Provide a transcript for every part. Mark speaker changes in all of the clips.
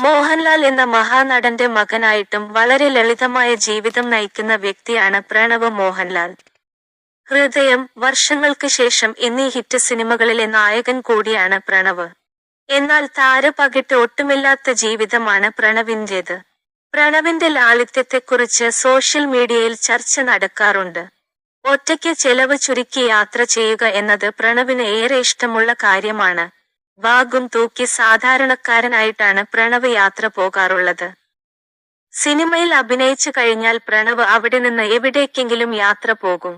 Speaker 1: മോഹൻലാൽ എന്ന മഹാനടന്റെ മകനായിട്ടും വളരെ ലളിതമായ ജീവിതം നയിക്കുന്ന വ്യക്തിയാണ് പ്രണവ് മോഹൻലാൽ. ഹൃദയം വർഷങ്ങൾക്ക് ശേഷം എന്നീ ഹിറ്റ് സിനിമകളിലെ നായകൻ കൂടിയാണ് പ്രണവ്. എന്നാൽ താരപകിട്ട് ഒട്ടുമില്ലാത്ത ജീവിതമാണ് പ്രണവിന്റേത്. പ്രണവിന്റെ ലാളിത്യത്തെക്കുറിച്ച് സോഷ്യൽ മീഡിയയിൽ ചർച്ച നടക്കാറുണ്ട്. ഒറ്റയ്ക്ക് ചെലവ് ചുരുക്കി യാത്ര ചെയ്യുക എന്നത് പ്രണവിന് ഏറെ ഇഷ്ടമുള്ള കാര്യമാണ്. ബാഗും തൂക്കി സാധാരണക്കാരനായിട്ടാണ് പ്രണവ് യാത്ര പോകാറുള്ളത്. സിനിമയിൽ അഭിനയിച്ചു കഴിഞ്ഞാൽ പ്രണവ് അവിടെ നിന്ന് എവിടേക്കെങ്കിലും യാത്ര പോകും.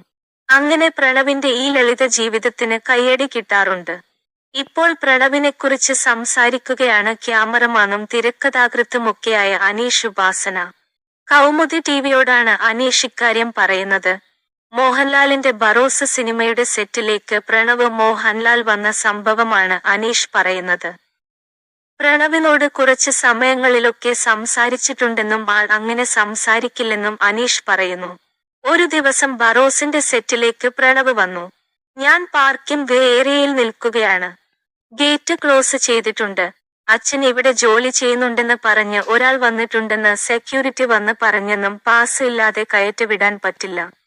Speaker 1: അങ്ങനെ പ്രണവിന്റെ ഈ ലളിത ജീവിതത്തിന് കയ്യടി കിട്ടാറുണ്ട്. ഇപ്പോൾ പ്രണവിനെക്കുറിച്ച് സംസാരിക്കുകയാണ് ക്യാമറമാനും തിരക്കഥാകൃത്തുമൊക്കെയായ അനീഷ് ഉപാസന. കൗമുദി ടിവിയോടാണ് അനീഷ് ഇക്കാര്യം പറയുന്നത്. മോഹൻലാലിന്റെ ബറോസ് സിനിമയുടെ സെറ്റിലേക്ക് പ്രണവ് മോഹൻലാൽ വന്ന സംഭവമാണ് അനീഷ് പറയുന്നത്. പ്രണവിനോട് കുറച്ച് സമയങ്ങളിലൊക്കെ സംസാരിച്ചിട്ടുണ്ടെന്നും ആൾ അങ്ങനെ സംസാരിക്കില്ലെന്നും അനീഷ് പറയുന്നു. ഒരു ദിവസം ബറോസിന്റെ സെറ്റിലേക്ക് പ്രണവ് വന്നു. ഞാൻ പാർക്കിംഗ് ഏരിയയിൽ നിൽക്കുകയാണ്. ഗേറ്റ് ക്ലോസ് ചെയ്തിട്ടുണ്ട്. അച്ഛൻ ഇവിടെ ജോലി ചെയ്യുന്നുണ്ടെന്ന് പറഞ്ഞ് ഒരാൾ വന്നിട്ടുണ്ടെന്ന് സെക്യൂരിറ്റി വന്ന് പറഞ്ഞെന്നും പാസ് ഇല്ലാതെ കയറ്റിവിടാൻ പറ്റില്ല.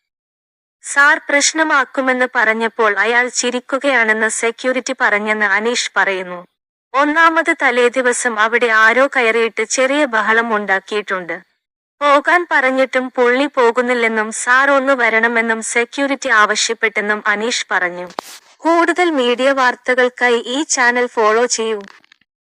Speaker 1: സാർ പ്രശ്നമാക്കുമെന്ന് പറഞ്ഞപ്പോൾ അയാൾ ചിരിക്കുകയാണെന്ന് സെക്യൂരിറ്റി പറഞ്ഞെന്ന് അനീഷ് പറയുന്നു. ഒന്നാമത് തലേദിവസം അവിടെ ആരോ കയറിയിട്ട് ചെറിയ ബഹളം ഉണ്ടാക്കിയിട്ടുണ്ട്. പോകാൻ പറഞ്ഞിട്ടും പുള്ളി പോകുന്നില്ലെന്നും സാർ ഒന്ന് വരണമെന്നും സെക്യൂരിറ്റി ആവശ്യപ്പെട്ടെന്നും അനീഷ് പറഞ്ഞു. കൂടുതൽ മീഡിയ വാർത്തകൾക്കായി ഈ ചാനൽ ഫോളോ ചെയ്യൂ.